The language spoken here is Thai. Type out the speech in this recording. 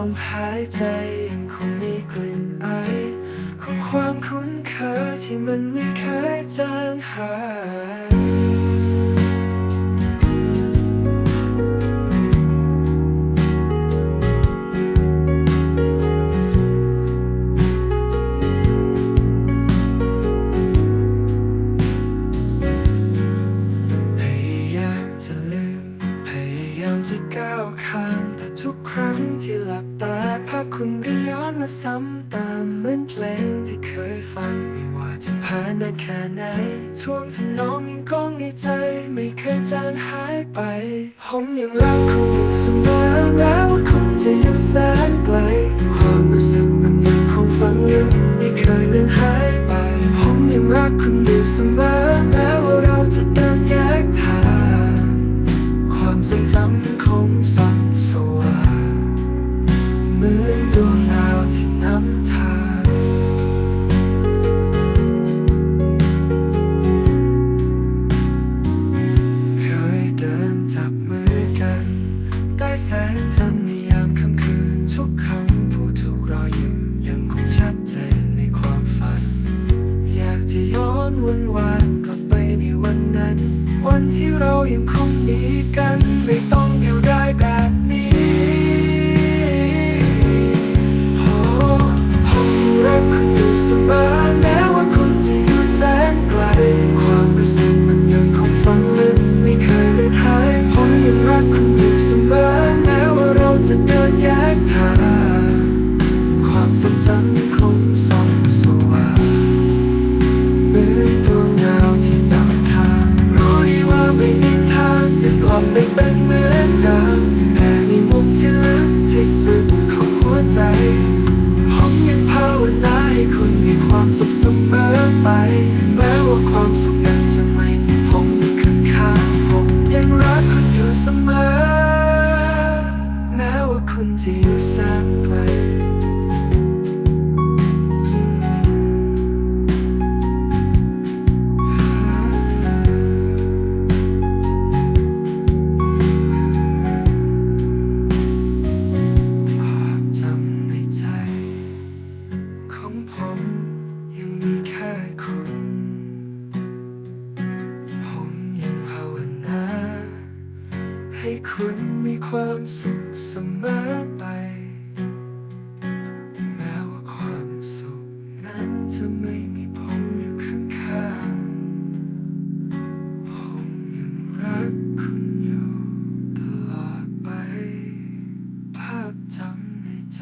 ลมหายใจยังคงมีกลิ่นไอ ครั้งที่หลับตาภาพคุณก็ย้อนมาซ้ำตามเหมือนเพลงที่เคยฟังไม่ว่าจะผ่านนานแค่ไหนช่วงทำนองยังก้องในใจ ไม่เคยจางหายไปผมยังรักคุณอยู่เสมอแม้ว่าคุณจะยู่แสนไกล ความรู้สึกมันยังคงฝังลึกไม่เคยเลือนหายไปผมยังรักคุณอยู่เสมอแม้ว่าเราจะเดินแยกทางความทรงจำยังคงส่องสว่ง นดวงดาวที่นำทางเคยเดินจับมือกัน ใต้แสงจันทร์ในยามค่ำคืน ทุกคำพูดทุกรอยยิ้มยังคงชัดเจนในความฝัน อยากจะย้อนวันวานกลับไปในวันนั้น วันที่เรายังคงมีกันไม่ต้อง ดินแยกทางความทรงจำยังคงส่องสว่างเหมือนดวงดาวที่นำทางรู้ดีว่าไม่มีทางจะกลับไปเป็นเหมือนเดิมแต่ในมุมที่ลึกที่สุดของหัวใจผมยังภาวนาให้คุณมีความสุขเสมอไป แม้ว่าความ ว่ ให้คุณมีความสุขเสมอไป แม้ว่าความสุขนั้นจะไม่มีผมอยู่ข้างๆ ผมยังรักคุณอยู่ตลอดไป ภาพจำในใจ